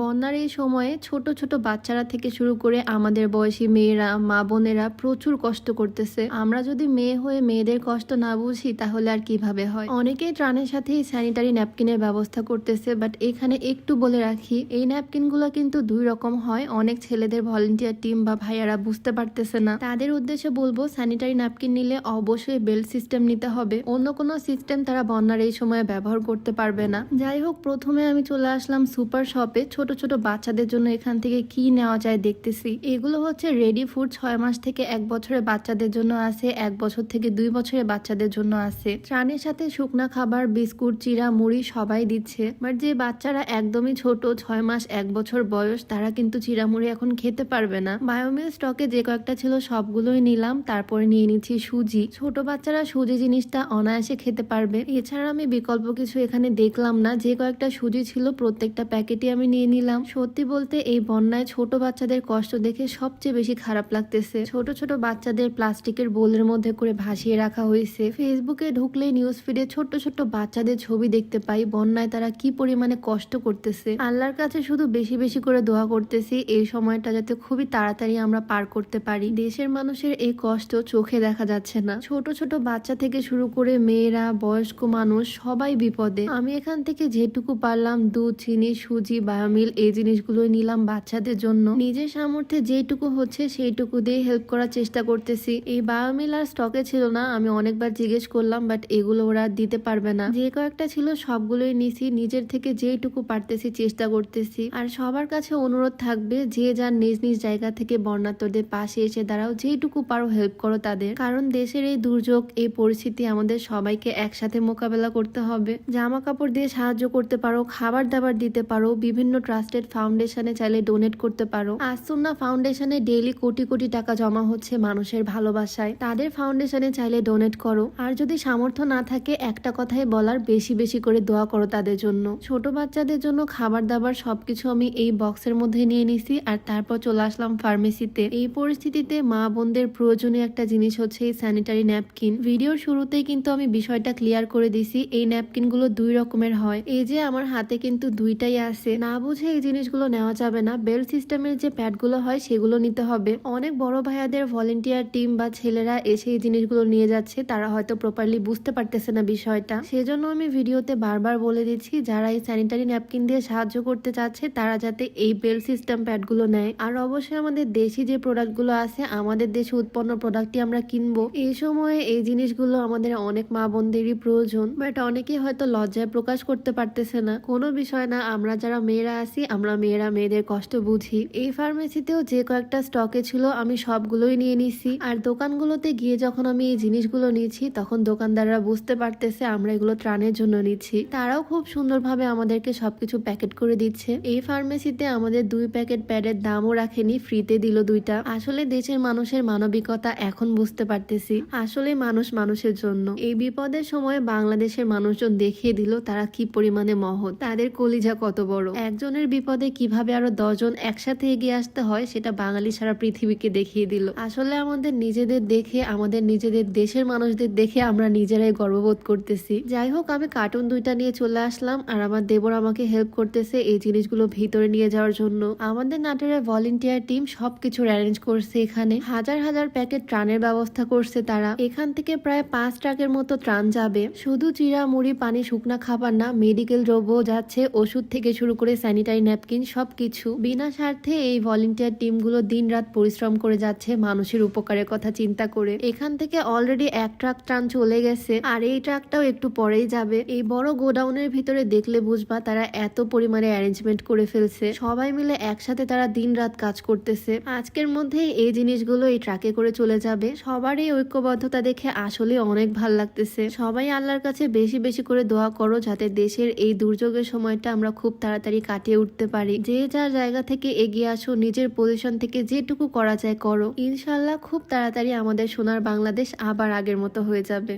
বন্যার এই সময়ে ছোট ছোট বাচ্চারা থেকে শুরু করে আমাদের বয়সী মেয়েরা, মা বোনেরা প্রচুর কষ্ট করতেছে। আমরা যদি মেয়ে হয়ে মেয়েদের কষ্ট না বুঝি, তাহলে আর কীভাবে হয়? অনেকেই ত্রাণের সাথে স্যানিটারি ন্যাপকিনের ব্যবস্থা করতেছে বাট এখানে একটু বলে রাখি, এই ন্যাপকিনগুলো কিন্তু দুই রকম হয়। অনেক ছেলেদের ভলেন্টিয়ার টিম বা ভাইয়ারা বুঝতে পারতেছে না। তাদের উদ্দেশ্যে বলব স্যানিটারি ন্যাপকিন নিলে অবশ্যই বেল্ট সিস্টেম নিতে হবে। অন্য কোনো সিস্টেম তারা বন্যার এই সময়ে ব্যবহার করতে পারবে না। যাই হোক, প্রথমে আমি চলে আসলাম সুপার শপে ছোট ছোট ছোট বাচ্চাদের জন্য এখান থেকে কি নেওয়া যায় দেখতেছি। এগুলো হচ্ছে রেডি ফুড ছয় মাস থেকে এক বছরের বাচ্চাদের জন্য আছে, এক বছর থেকে দুই বছরের বাচ্চাদের জন্য আছে। ত্রাণের সাথে শুকনা খাবার, বিস্কুট, চিরা, মুড়ি সবাই দিচ্ছে। বাট যে বাচ্চারা একদমই ছোট, ছয় মাস, এক বছর বয়স, তারা কিন্তু চিরামুড়ি এখন খেতে পারবে না। বায়োমিল স্টকে যে কয়েকটা ছিল সবগুলোই নিলাম, তারপরে নিয়ে নিচ্ছি সুজি। ছোট বাচ্চারা সুজি জিনিসটা অনায়াসে খেতে পারবে। এছাড়া আমি বিকল্প কিছু এখানে দেখলাম না। যে কয়েকটা সুজি ছিল, প্রত্যেকটা প্যাকেটই আমি নিয়ে নিলাম। সত্যি বলতে এই বন্যায় ছোট বাচ্চাদের কষ্ট দেখে সবচেয়ে বেশি খারাপ লাগতেছে। ছোট ছোট বাচ্চাদের প্লাস্টিকের বোলের মধ্যে করে ভাসিয়ে রাখা হয়েছে। ফেসবুকে ঢুকলেই নিউজ ফিডে ছোট ছোট বাচ্চাদের ছবি দেখতে পাই, বন্যায় তারা কি পরিমাণে কষ্ট করতেছে। আল্লাহর কাছে শুধু বেশি বেশি করে দোয়া করতেছি, এই সময়টা যাতে খুবই তাড়াতাড়ি আমরা পার করতে পারি। দেশের মানুষের এই কষ্ট চোখে দেখা যাচ্ছে না। ছোট ছোট বাচ্চা থেকে শুরু করে মেয়েরা, বয়স্ক মানুষ সবাই বিপদে। আমি এখান থেকে যেটুকু পারলাম, দুধ, চিনি, সুজি বায়োমিল এই জিনিসগুলো নিলাম বাচ্চাদের জন্য। নিজের সামর্থ্যে যেটুকু হচ্ছে সেইটুকু দিয়ে হেল্প করার চেষ্টা করতেছি। এই বায়োমিল আর স্টকে ছিল না, আমি অনেকবার জিজ্ঞেস করলাম বাট এগুলো ওরা দিতে পারবে না। যে কয়েকটা ছিল, সবগুলোই নিছি, নিজের থেকে যেটুকু পারতেছি চেষ্টা করতেছি। আর সবার কাছে অনুরোধ থাকবে, যে যার নিজ নিজ জায়গা থেকে বন্যার্থদের পাশে এসে দাঁড়াও যেটুকু পারো হেল্প করো তাদের। কারণ দেশের এই দুর্যোগ, এই পরিস্থিতি আমাদের সবাইকে একসাথে মোকাবেলা করতে হবে। জামা কাপড় দিয়ে সাহায্য করতে পারো, খাবার দাবার দিতে পারো, বিভিন্ন ট্রাস্টেড ফাউন্ডেশনে চাইলে ডোনেট করতে পারো। আসুন্না ফাউন্ডেশনে ডেইলি কোটি কোটি টাকা জমা হচ্ছে মানুষের ভালোবাসায়। তাদের ফাউন্ডেশনে চাইলে ডোনেট করো। আর যদি সামর্থ্য না থাকে, একটা কথাই বলার, বেশি বেশি করে দোয়া করো তাদের জন্য। ছোট বাচ্চাদের জন্য খাবার দাবার সবকিছু আমি এই বক্সের মধ্যে নিয়ে নিছি। আর তারপর চলে আসলাম ফার্মেসিতে এই পরিস্থিতিতে মা বোনদের প্রয়োজনীয় একটা জিনিস হচ্ছে এই স্যানিটারি ন্যাপকিন ভিডিওর শুরুতেই কিন্তু আমি বিষয়টা ক্লিয়ার করে দিছি। এই ন্যাপকিনগুলো দুই রকমের হয়। এই যে আমার হাতে কিন্তু দুইটাই আছে। না এই জিনিসগুলো নেওয়া যাবে না। বেল্ট সিস্টেমের যে প্যাডগুলো হয়, সেগুলো নিতে হবে। অনেক বড় ভাইয়াদের ভলেন্টিয়ার টিম বা ছেলেরা এসে এই জিনিসগুলো নিয়ে যাচ্ছে। তারা হয়তো প্রপারলি বুঝতে পারতেছে না বিষয়টা। সেজন্য আমি ভিডিওতে বারবার বলে দিচ্ছি, যারা এই স্যানিটারি ন্যাপকিন দিয়ে সাহায্য করতে চাচ্ছে, তারা যাতে এই বেল্ট সিস্টেম প্যাডগুলো নেয়। আর অবশ্যই আমাদের দেশি যে প্রোডাক্টগুলো আছে, আমাদের দেশে উৎপন্ন প্রোডাক্টটি আমরা কিনবো। এই সময়ে এই জিনিসগুলো আমাদের অনেক মা বোনদেরই প্রয়োজন। বাট অনেকেই হয়তো লজ্জায় প্রকাশ করতে পারতেছে না। কোনো বিষয় না, আমরা যারা মেয়েরা আছি আমরা মেয়েরা মেয়েদের কষ্ট বুঝি। এই ফার্মেসিতেও যে কয়েকটা স্টকে ছিল, আমি সবগুলোই নিয়ে নিছি। আর দোকানগুলোতে গিয়ে যখন আমি এই জিনিসগুলো নিচ্ছি তখন দোকানদাররা বুঝতে পারতেছে আমরা এগুলো ত্রাণের জন্য নিচ্ছি। তারাও খুব সুন্দরভাবে আমাদেরকে সবকিছু প্যাকেট করে দিচ্ছে। এই ফার্মেসিতে আমাদের দুই প্যাকেট প্যাডের দামও রাখেনি ফ্রিতে দিল দুইটা। আসলে দেশের মানুষের মানবিকতা এখন বুঝতে পারতেছি। আসলে মানুষ মানুষের জন্য। এই বিপদের সময় বাংলাদেশের মানুষজন দেখিয়ে দিল তারা কি পরিমাণে মহৎ। তাদের কলিজা কত বড়। একজনের বিপদে কীভাবে আরও দশজন একসাথে এগিয়ে আসতে হয়, সেটা বাঙালি সারা পৃথিবীকে দেখিয়ে দিল। আসলে আমাদের নিজেদের দেখে, আমাদের নিজেদের দেশের মানুষদের দেখে আমরা নিজেরাই গর্ববোধ করতেছি। যাই হোক, আমি কার্টুন দুইটা নিয়ে চলে আসলাম, আর আমার দেবর আমাকে হেল্প করতেছে এই জিনিসগুলো ভিতরে নিয়ে যাওয়ার জন্য। আমাদের নাটোরের ভলেন্টিয়ার টিম সবকিছু অ্যারেঞ্জ করছে এখানে। হাজার হাজার প্যাকেট ত্রাণের ব্যবস্থা করছে তারা। এখান থেকে প্রায় পাঁচ ট্রাকের মতো ত্রাণ যাবে। শুধু চিরা মুড়ি পানি শুকনা খাবার না মেডিকেল দ্রব্য যাচ্ছে। ওষুধ থেকে শুরু করে স্যানিটারি ন্যাপকিন সবকিছু। বিনা স্বার্থে এই ভলেন্টিয়ার টিমগুলো দিন রাত পরিশ্রম করে যাচ্ছে, মানুষের উপকারের কথা চিন্তা করে। এখান থেকে অলরেডি এক ট্রাক ত্রাণ চলে গেছে, আর এই ট্রাকটাও একটু পরেই যাবে। এই বড় গোডাউনের ভিতরে দেখলে বুঝবা, তারা এত পরিমাণে অ্যারেঞ্জমেন্ট করে ফেলছে। সবাই মিলে একসাথে তারা দিন রাত কাজ করতেছে। আজকের মধ্যেই এই জিনিসগুলো এই ট্রাকে করে চলে যাবে। সবার এই ঐক্যবদ্ধতা দেখে আসলে অনেক ভালো লাগতেছে। সবাই আল্লাহর কাছে বেশি বেশি করে দোয়া করো, যাতে দেশের এই দুর্যোগের সময়টা আমরা খুব তাড়াতাড়ি কাটিয়ে উঠতে পারি। যে যার জায়গা থেকে এগিয়ে আসো, নিজের পজিশন থেকে যেটুকু করা যায় করো। ইনশাল্লাহ খুব তাড়াতাড়ি আমাদের সোনার বাংলাদেশ আবার আগের মতো হয়ে যাবে।